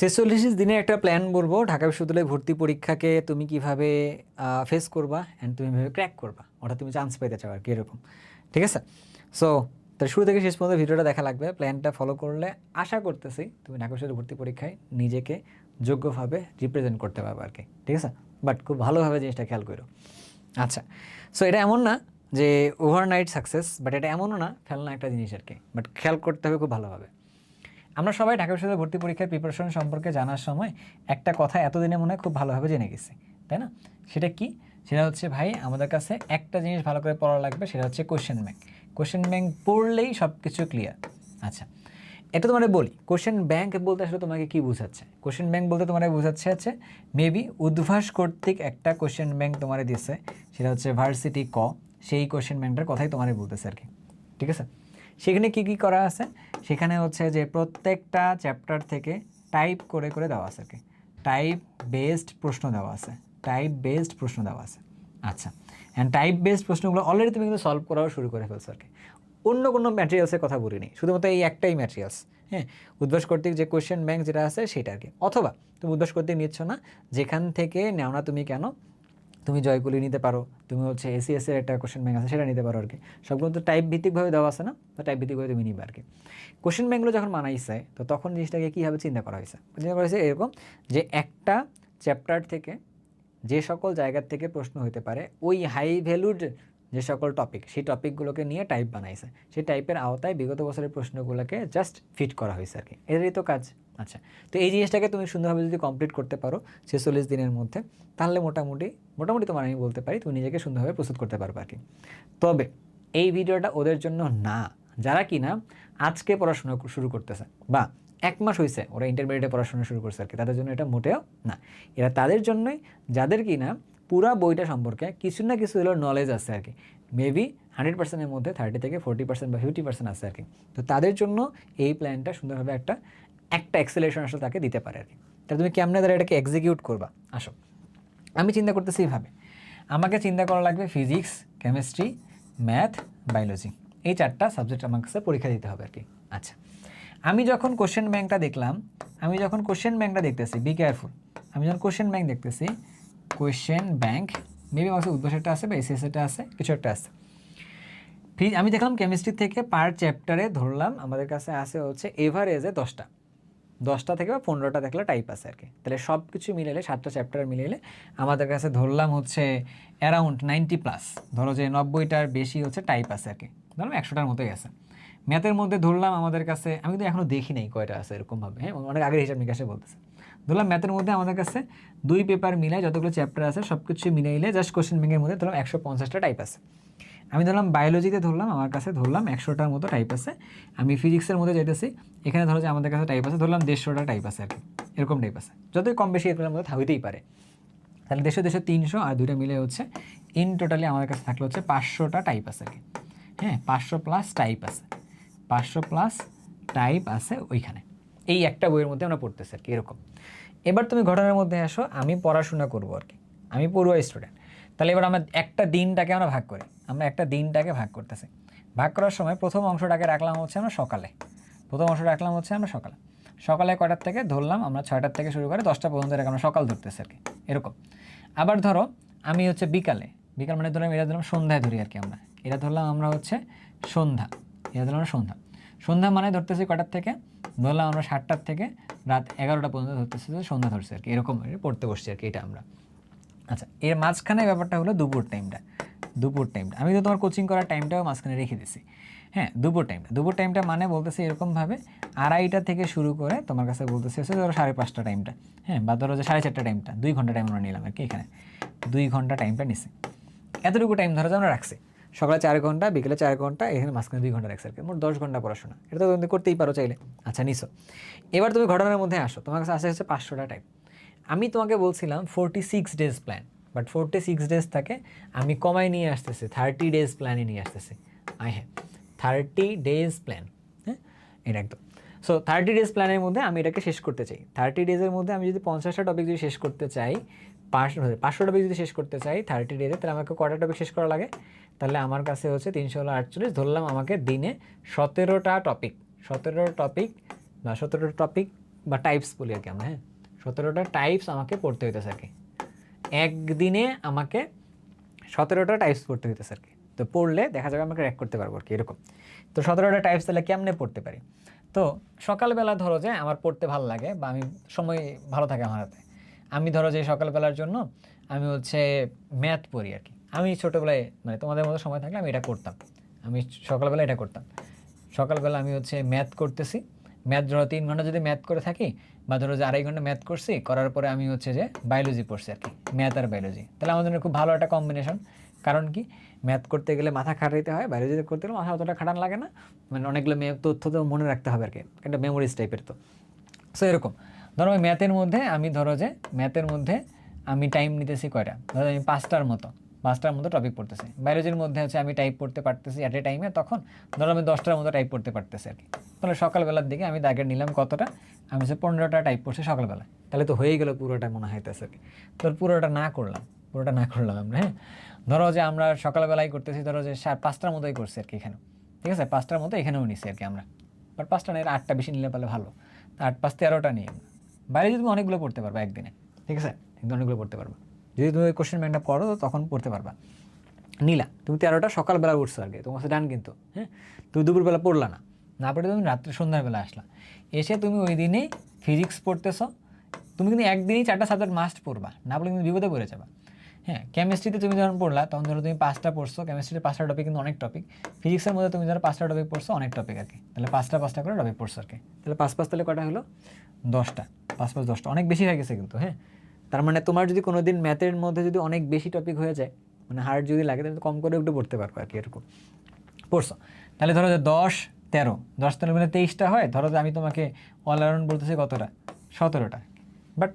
ছেচল্লিশ দিনের একটা প্ল্যান বলব, ঢাকা বিশ্ববিদ্যালয়ে ভর্তি পরীক্ষাকে তুমি কীভাবে ফেস করবা অ্যান্ড তুমি কীভাবে ক্র্যাক করবা। অর্থাৎ তুমি চান্স পেতে চাও আর কি এরকম। ঠিক আছে? সো তাহলে শুরু থেকে শেষ পর্যন্ত ভিডিওটা দেখা লাগবে। প্ল্যানটা ফলো করলে আশা করতেছি তুমি ঢাকা বিশ্ববিদ্যালয় ভর্তি পরীক্ষায় নিজেকে যোগ্যভাবে রিপ্রেজেন্ট করতে পারবে আর কি। ঠিক আছে? বাট খুব ভালোভাবে জিনিসটা খেয়াল করো। আচ্ছা সো এটা এমন না যে ওভারনাইট সাকসেস বাট এটা এমনও না, ফেলনা একটা জিনিস আর কি। বাট খেয়াল করতে হবে খুব ভালোভাবে। আমরা সবাই ঢাকা বিশ্ববিদ্যালয় ভর্তি পরীক্ষার প্রিপারেশন সম্পর্কে জানার সময় একটা কথা এতদিনে মনে হয় খুব ভালোভাবে জেনে গেছি, তাই না? সেটা কি? সেটা হচ্ছে ভাই, আমাদের কাছে একটা জিনিস ভালো করে পড়া লাগবে, সেটা হচ্ছে কোশ্চেন ব্যাংক কোশ্চেন ব্যাংক পড়লেই সব কিছু ক্লিয়ার আচ্ছা এটা তোমার বলি কোশ্চেন ব্যাংক বলতে আসলে তোমাকে কি বোঝাচ্ছে? কোশ্চেন ব্যাংক বলতে তোমার বোঝাচ্ছে হচ্ছে মেবি উদ্ভাস কর্তৃক একটা কোশ্চেন ব্যাংক তোমার দিচ্ছে সেটা হচ্ছে ভার্সিটি ক। সেই কোশ্চেন ব্যাংকটার কথাই তোমার বলতেছে আর কি। ঠিক আছে? সেখানে কি কি করা আছে? সেখানে হচ্ছে যে প্রত্যেকটা চ্যাপ্টার থেকে টাইপ করে করে দেওয়া আছে কি টাইপ বেসড প্রশ্ন দেওয়া আছে। টাইপ বেসড প্রশ্ন দেওয়া আছে। আচ্ছা অ্যান্ড টাইপ বেসড প্রশ্নগুলো অলরেডি তুমি কিন্তু সলভ করাও শুরু করে ফেলছো আর কি অন্য কোনো ম্যাটেরিয়ালসের কথা বলিনি শুধুমাত্র এই একটাই ম্যাটেরিয়ালস হ্যাঁ? উদ্ভাস কর্তৃক যে কোয়েশ্চেন ব্যাংক যেটা আছে সেটা আর কি। অথবা তুমি উদ্ভাস কর্তৃক নিচ্ছ না, যেখান থেকে নেও না তুমি কেন তুমি জয়গুলি নিতে পারো, তুমি হচ্ছে এসিএস এর একটা কোশ্চেন ব্যাংক আছে, সেটা নিতে পারো আর কি সবগুলো তো টাইপ ভিত্তিকভাবে দেওয়া আছে না? তো টাইপ ভিত্তিকভাবে তুমি নিবে আর কি কোশ্চেন ব্যাংকগুলো যখন মানাইছে তো তখন জিনিসটাকে কীভাবে চিন্তা করা হয়েছে? চিন্তা করা হয়েছে এরকম যে একটা চ্যাপ্টার থেকে যে সকল জায়গার থেকে প্রশ্ন হতে পারে, ওই হাই ভ্যালুড যে সকল টপিক সেই টপিকগুলোকে নিয়ে টাইপ বানাইছে। সেই টাইপের আওতায় বিগত বছরের প্রশ্নগুলোকে জাস্ট ফিট করা হয়েছে আর কি এটারই তো কাজ। আচ্ছা তো এই জিনিসটাকে তুমি সুন্দরভাবে যদি কমপ্লিট করতে পারো ছেচল্লিশ দিনের মধ্যে, তাহলে মোটামুটি মোটামুটি তোমার আমি বলতে পারি তুমি নিজেকে সুন্দরভাবে প্রস্তুত করতে পারবে আর কি। তবে এই ভিডিওটা ওদের জন্য না, যারা কি না আজকে পড়াশোনা শুরু করতেছে বা এক মাস হয়েছে ওরা ইন্টারমিডিয়েটে পড়াশোনা শুরু করছে আর কি, তাদের জন্য এটা মোটেও না। এরা তাদের জন্যই, যাদের কি না পুরা বইটা সম্পর্কে কিছু না কিছু হলেও নলেজ আছে আর কি। মেবি হান্ড্রেড পার্সেন্টের মধ্যে থার্টি থেকে ফোর্টি পার্সেন্ট বা ফিফটি পার্সেন্ট আছে আর কি। তো তাদের জন্য এই প্ল্যানটা সুন্দরভাবে একটা একটা এক্সেলেশন আসলে তাকে দিতে পারে আর কি। তাহলে তুমি কেমনে দ্বারা এটাকে এক্সিকিউট করবা? আসো। আমি চিন্তা করতেছি এইভাবে আমাকে চিন্তা করা লাগবে ফিজিক্স কেমিস্ট্রি ম্যাথ বায়োলজি এই চারটা সাবজেক্ট আমার কাছে পরীক্ষা দিতে হবে আর কি। আচ্ছা। আমি যখন কোশ্চেন ব্যাংকটা দেখলাম, আমি যখন কোশ্চেন ব্যাংকটা দেখতেছি বি কেয়ারফুল আমি যখন কোশ্চেন ব্যাংক দেখতেছি কোয়েশ্চেন ব্যাংক মেবি আমার কাছে উদ্ভাসটা আছে বা এসিএসটা আছে, কিছু একটা আছে। আমি দেখলাম কেমিস্ট্রি থেকে পার চ্যাপ্টারে ধরলাম, আমাদের কাছে আছে হচ্ছে এভারেজে দশটা। দশটা থেকে বা পনেরোটা দেখলে টাইপ আছে আর কি। তাহলে সব কিছু মিলাইলে, সাতটা চ্যাপ্টার মিলাইলে, আমাদের কাছে ধরলাম হচ্ছে অ্যারাউন্ড নাইনটি প্লাস ধরো যে নব্বইটার বেশি হচ্ছে টাইপ আছে আর কি। ধরো একশোটার মতোই আছে। ম্যাথের মধ্যে ধরলাম আমাদের কাছে, আমি তো এখনও দেখি নাই কয়টা আছে এরকমভাবে হ্যাঁ? অনেক আগের হিসাব নিকাশে বলতেছে। ধরলাম ম্যাথের মধ্যে আমাদের কাছে দুই পেপার মিলাই যতগুলো চ্যাপ্টার আছে সব কিছু মিলাইলে জাস্ট কোশ্চেন ব্যাংকের মধ্যে ধরলাম একশো পঞ্চাশটা টাইপ আছে। আমি ধরলাম বায়োলজিতে ধরলাম, আমার কাছে ধরলাম একশোটার মতো টাইপ আছে। আমি ফিজিক্সের মধ্যে যেতেছি এখানে ধরো যে আমাদের কাছে টাইপ আছে, ধরলাম দেড়শোটা টাইপ আছে আর কি, এরকম টাইপ আছে। যতই কম বেশি এগুলোর মধ্যে হইতেই পারে। তাহলে দেড়শো দেড়শো, তিনশো আর দুইটা মিলে হচ্ছে ইন টোটালি আমাদের কাছে থাকলে হচ্ছে পাঁচশোটা টাইপ আছে আর কি। হ্যাঁ পাঁচশো প্লাস টাইপ আছে। পাঁচশো প্লাস টাইপ আছে ওইখানে। এই একটা বইয়ের মধ্যে আমরা পড়তেছি আর কি, এরকম। এবার তুমি ঘটনার মধ্যে আসো, আমি পড়াশোনা করব আর কি। আমি পড়ুয়া স্টুডেন্ট তাহলে এবার আমরা একটা দিনটাকে আমরা ভাগ করি। আমরা একটা দিনটাকে ভাগ করতেছি। ভাগ করার সময় প্রথম অংশটাকে রাখলাম হচ্ছে আমরা সকালে। প্রথম অংশ রাখলাম হচ্ছে আমরা সকালে। সকালে কয়টার থেকে? ধরলাম আমরা ছয়টার থেকে শুরু করে দশটা পর্যন্ত এরকম আমরা সকাল ধরতেছি আর কি এরকম। আবার ধরো, আমি হচ্ছে বিকালে, বিকাল মানে ধরলাম, এটা ধরলাম সন্ধ্যায় ধরি আর কি আমরা। এটা ধরলাম আমরা হচ্ছে সন্ধ্যা। এটা ধরলাম সন্ধ্যা। সন্ধ্যা মানে ধরতেছি কটার থেকে? ধরলাম আমরা সাতটার থেকে রাত এগারোটা পর্যন্ত ধরতেছি সন্ধ্যা ধরছি আর কি এরকম পড়তে বসছি আর কি এটা আমরা। আচ্ছা এর মাঝখানে ব্যাপারটা হলো দুপুর টাইমটা দুপুর টাইমটা আমি তো তোমার কোচিং করার টাইমটাও মাঝখানে রেখে দিছি। হ্যাঁ দুপুর টাইমটা দুপুর টাইমটা মানে বলতেছি এরকমভাবে আড়াইটা থেকে শুরু করে তোমার কাছে বলতেছি হচ্ছে ধরো সাড়ে পাঁচটা টাইমটা হ্যাঁ বা ধরো যে সাড়ে চারটা টাইমটা দুই ঘণ্টা টাইম আমরা নিলাম আর কি এখানে। দুই ঘণ্টা টাইমটা নিছি। এতটুকু টাইম ধরো যে আমরা রাখছি। সকালে চার ঘণ্টা, বিকেলে চার ঘণ্টা, এখানে মাঝখানে দুই ঘণ্টা রাখছে আর কি। মোট দশ ঘণ্টা পড়াশোনা। এটা তো তুমি করতেই পারো চাইলে। আচ্ছা নিছো। এবার তুমি ঘটনার মধ্যে আসো। তোমার কাছে আসে হচ্ছে পাঁচশোটা টাইম আমি তোমাকে বলছিলাম forty six days plan but forty six days থাকে আমি কমাই নিয়ে আসতেছি থার্টি ডেজ প্ল্যানে নিয়ে আসতেছি। আই হ্যাঁ থার্টি ডেজ প্ল্যান হ্যাঁ? এটা একদম। সো থার্টি ডেজ প্ল্যানের মধ্যে আমি এটাকে শেষ করতে চাই। থার্টি ডেজের মধ্যে আমি যদি পঞ্চাশটা টপিক যদি শেষ করতে চাই, পাঁচ পাঁচশো টপিক যদি শেষ করতে চাই থার্টি ডেজে তাহলে আমাকে কটা টপিক শেষ করা লাগে? তাহলে আমার কাছে হচ্ছে তিনশো হলো আটচল্লিশ, ধরলাম আমাকে দিনে সতেরোটা টপিক সতেরো টপিক বা সতেরোটা টপিক বা টাইপস বলি আর কি আমরা হ্যাঁ? সতেরোটা টাইপস আমাকে পড়তে হইতেছে আর কি। একদিনে আমাকে সতেরোটা টাইপস পড়তে হইতেছে আর কি। তো পড়লে দেখা যাবে আমাকে র্যাক করতে পারব আর কি, এরকম। তো সতেরোটা টাইপস তাহলে কেমনে পড়তে পারি? তো সকালবেলা ধরো যে আমার পড়তে ভালো লাগে বা আমি সময় ভালো থাকে আমার হাতে। আমি ধরো যে সকালবেলার জন্য আমি হচ্ছে ম্যাথ পড়ি আর কি। আমি ছোটোবেলায় মানে তোমাদের মতো সময় থাকলে আমি এটা করতাম। আমি সকালবেলা এটা করতাম। সকালবেলা আমি হচ্ছে ম্যাথ করতেছি। ম্যাথ ধরো তিন ঘণ্টা যদি ম্যাথ করে থাকি, বা ধরো যে আড়াই ঘণ্টা ম্যাথ করছি, করার পরে আমি হচ্ছে যে বায়োলজি পড়ছি আর কি, ম্যাথ আর বায়োলজি তাহলে আমাদের খুব ভালো একটা কম্বিনেশন কারণ কি? ম্যাথ করতে গেলে মাথা খাটাইতে হয় বায়োলজি করতে গেলে মাথা অতটা খাটান লাগে না। মানে অনেকগুলো মে- তথ্য তো মনে রাখতে হবে আর কি, একটা মেমোরিজ টাইপের তো। সো এরকম। ধরো ম্যাথের মধ্যে আমি ধরো যে ম্যাথের মধ্যে আমি টাইম নিতেছি কয়টা? ধরো আমি পাঁচটার মতো। পাঁচটার মতো টপিক পড়তেছি। বায়োলজির মধ্যে হচ্ছে আমি টাইপ পড়তে পারতেছি অ্যাট এ টাইমে তখন ধরো আমি দশটার মতো টাইপ পড়তে পারতেছি আর কি। তাহলে সকালবেলার দিকে আমি দাগের নিলাম কতটা? আমি হচ্ছে পনেরোটা টাইপ পড়ছি সকালবেলায়। তাহলে তো হয়ে গেল পুরোটা মনে হইতেছে আর কি। পুরোটা না করলাম, পুরোটা না করলাম আমরা হ্যাঁ? ধরো যে আমরা সকালবেলায় করতেছি, ধরো যে সার পাঁচটার মতোই করছি আর কি এখানে। ঠিক আছে? পাঁচটার মতো এখানেও নিছি আর কি আমরা। বাট পাঁচটা নেই আটটা বেশি নিলে পারলে ভালো। আট পাঁচ তেরোটা নিয়ে বাইরে যদি তুমি অনেকগুলো পড়তে পারবা একদিনে। ঠিক আছে? একদিন অনেকগুলো পড়তে পারবা। যদি তুমি ওই কোশ্চেন ব্যাংকটা পড়ো, তখন পড়তে পারবা। নিলা, তুমি তেরোটা, সকালবেলা উঠছো আর কি তোমার ডান কিন্তু হ্যাঁ? তুমি দুপুরবেলা পড়লা না না পড়ে তুমি রাত্রে সন্ধ্যাবেলা আসলা। এসে তুমি ওই দিনেই ফিজিক্স পড়তেছো, তুমি কিন্তু একদিনই চারটা সাবজেক্ট মাস্ট পড়বা, না পড়লে কিন্তু বিপদে পড়ে যাবা। হ্যাঁ কেমিস্ট্রিতে তুমি যখন পড়লা, তখন ধরো তুমি পাঁচটা পড়ছো কেমিস্ট্রিতে পাঁচটা টপিক কিন্তু অনেক টপিক ফিজিক্সের মধ্যে তুমি ধরো পাঁচটা টপিক পড়ছো, অনেক টপিক আর কি তাহলে পাঁচটা পাঁচটা করে টপিক পড়ছো আর কি তাহলে পাঁচ পাঁচ তাহলে কটা হলো? দশটা, পাঁচ পাঁচ, দশটা। অনেক বেশি হয়ে গেছে কিন্তু হ্যাঁ? তার মানে তোমার যদি কোনো দিন ম্যাথের মধ্যে যদি অনেক বেশি টপিক হয়ে যায় মানে হার্ড যদি লাগে, তাহলে কম করে একটু পড়তে পারব আর কি এরকম। পড়ছো? তাহলে ধরো যে দশ, তেরো দশ তেরো মানে তেইশটা হয়, ধরো যে আমি তোমাকে অল বলতেছি কতটা? সতেরোটা। বাট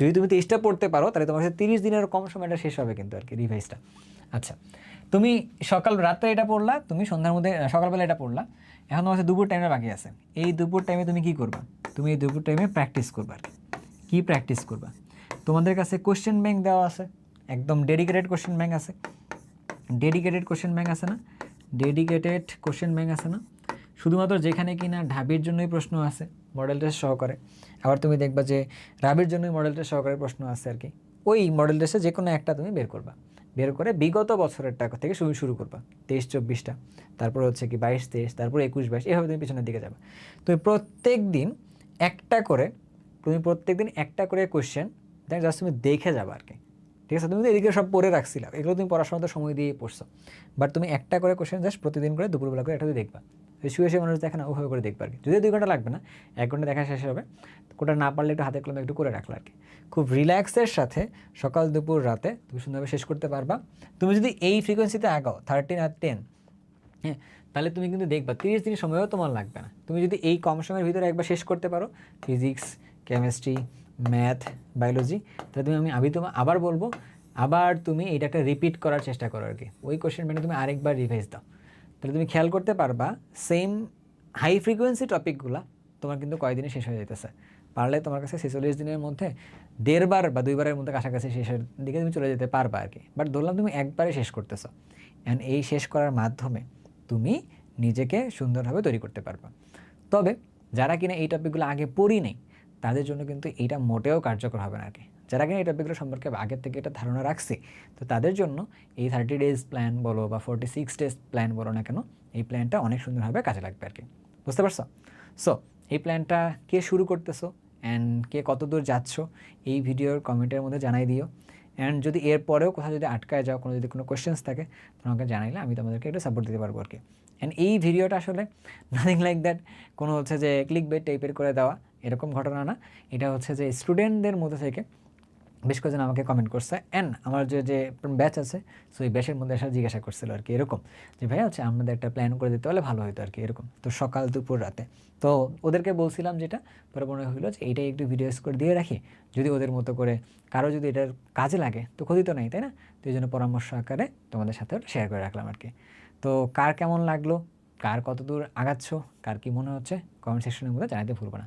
যদি তুমি তেইশটা পড়তে পারো, তাহলে তোমার কাছে তিরিশ দিনের কম সময়টা শেষ হবে কিন্তু আর কি রিভাইসটা আচ্ছা তুমি সকাল, রাত্রে এটা পড়লা, তুমি সন্ধ্যার মধ্যে সকালবেলা এটা পড়লা, এখন তোমার দুপুর টাইমে বাকি আছে। এই দুপুর টাইমে তুমি কি করবা? তুমি এই দুপুর টাইমে প্র্যাকটিস করবা আর কী প্র্যাকটিস করবা? তোমাদের কাছে কোশ্চেন ব্যাংক দেওয়া আছে, একদম ডেডিকেটেড কোশ্চেন ব্যাংক আছে। ডেডিকেটেড কোশ্চেন ব্যাংক আছে না? ডেডিকেটেড কোশ্চেন ব্যাংক আছে না? শুধুমাত্র যেখানে কি না ঢাবির জন্যই প্রশ্ন আছে মডেল টেস্ট সহকারে। আবার তুমি দেখবা যে রাবির জন্যই মডেল টেস্ট সহকারে প্রশ্ন আছে আর কি। ওই মডেল টেস্টে যে কোনো একটা তুমি বের করবা। বের করে বিগত বছরের টাকা থেকে শুরু শুরু করবা, তেইশ, চব্বিশটা। তারপর হচ্ছে কি বাইশ, তেইশ, তারপর একুশ, বাইশ, এভাবে তুমি পিছনের দিকে যাবে। তুমি প্রত্যেক দিন একটা করে, তুমি প্রত্যেক দিন একটা করে কোশ্চেন দেখ জাস্ট তুমি দেখে যাবা আর কি ঠিক আছে? তুমি তো এদিকে সব পড়ে রাখছিলাম এগুলো তুমি পড়াশোনাতে সময় দিয়ে পড়ছো। বাট তুমি একটা করে কোশ্চেন জাস্ট প্রতিদিন করে দুপুরবেলা করে একটা তুমি দেখবা। ওই শুয়ে শুয়ে মানুষ দেখে না ওভাবে করে দেখবা আর কি যদি দুই ঘণ্টা লাগবে না, এক ঘণ্টা দেখা শেষ হবে কোটা না পারলে একটু হাতে কলমে একটু করে রাখল আর কি খুব রিল্যাক্সের সাথে সকাল দুপুর রাতে তুমি সুন্দরভাবে শেষ করতে পারবা। তুমি যদি এই ফ্রিকোয়েন্সিতে আগাও থার্টিন আর টেন হ্যাঁ তাহলে তুমি কিন্তু দেখবা, তিরিশ দিন সময়ও তোমার লাগবে না। তুমি যদি এই কম সময়ের ভিতরে একবার শেষ করতে পারো ফিজিক্স কেমিস্ট্রি ম্যাথ বায়োলজি তাহলে তুমি আমি আমি তোমার আবার বলব, আবার তুমি এইটা একটা রিপিট করার চেষ্টা করো আর কি। ওই কোশ্চেন মানে তুমি আরেকবার রিভাইজ দাও। তাহলে তুমি খেয়াল করতে পারবা সেম হাই ফ্রিকোয়েন্সি টপিকগুলো তোমার কিন্তু কয়েকদিনে শেষ হয়ে যেতেছে পারলে তোমার কাছে ছেচল্লিশ দিনের মধ্যে দেড়বার বা দুইবারের মধ্যে কাছাকাছি শেষের দিকে তুমি চলে যেতে পারবা আর কি। বাট ধরলাম তুমি একবারে শেষ করতেছো। অ্যান্ড এই শেষ করার মাধ্যমে তুমি নিজেকে সুন্দরভাবে তৈরি করতে পারবা। তবে যারা কিনা এই টপিকগুলো আগে পড়ি নেই তাদের জন্য কিন্তু এইটা মোটেও কার্যকর হবে না আর কি যারা কিনা এই টপিকগুলো সম্পর্কে আগের থেকে এটা ধারণা রাখছে, তো তাদের জন্য এই থার্টি ডেজ প্ল্যান বলো বা ফোর্টি সিক্স ডেজ প্ল্যান বলো না কেন, এই প্ল্যানটা অনেক সুন্দরভাবে কাজে লাগবে আর কি বুঝতে পারছ? সো এই প্ল্যানটা কে শুরু করতেছো অ্যান্ড কে কত দূর যাচ্ছ, এই ভিডিওর কমেন্টের মধ্যে জানাই দিও। অ্যান্ড যদি এরপরেও কোথাও যদি আটকায় যাও, কোনো যদি কোনো কোয়েশ্চেন্স থাকে তোমাকে জানাইলে, আমি তোমাদেরকে একটু সাপোর্ট দিতে পারব আর কি অ্যান্ড এই ভিডিওটা আসলে নাথিং লাইক দ্যাট কোনো হচ্ছে যে ক্লিক বেট টাইপের করে দেওয়া এরকম ঘটনা না। এটা হচ্ছে যে স্টুডেন্টদের মধ্যে থেকে বেশ কয়েকজন আমাকে কমেন্ট করছে। অ্যান্ড আমার যে যে ব্যাচ আছে সো এই ব্যাচের মধ্যে এসে জিজ্ঞাসা করছিল আর কি এরকম যে ভাই হচ্ছে আমাদের একটা প্ল্যান করে দিতে হলে ভালো হতো আর কি, এরকম। তো সকাল দুপুর রাতে। তো ওদেরকে বলছিলাম যেটা, পরে মনে হলো যে এইটাই একটু ভিডিও করে দিয়ে রাখি। যদি ওদের মতো করে কারও যদি এটার কাজে লাগে, তো ক্ষতি তো নেই, তাই না? তো এই জন্য পরামর্শ আকারে তোমাদের সাথে শেয়ার করে রাখলাম আর কি। তো কার কেমন লাগল? কার কতদূর আগাচ্ছ? কার কি মনে হচ্ছে? কমেন্ট সেকশনের মধ্যে জানাতে ভুলবো না।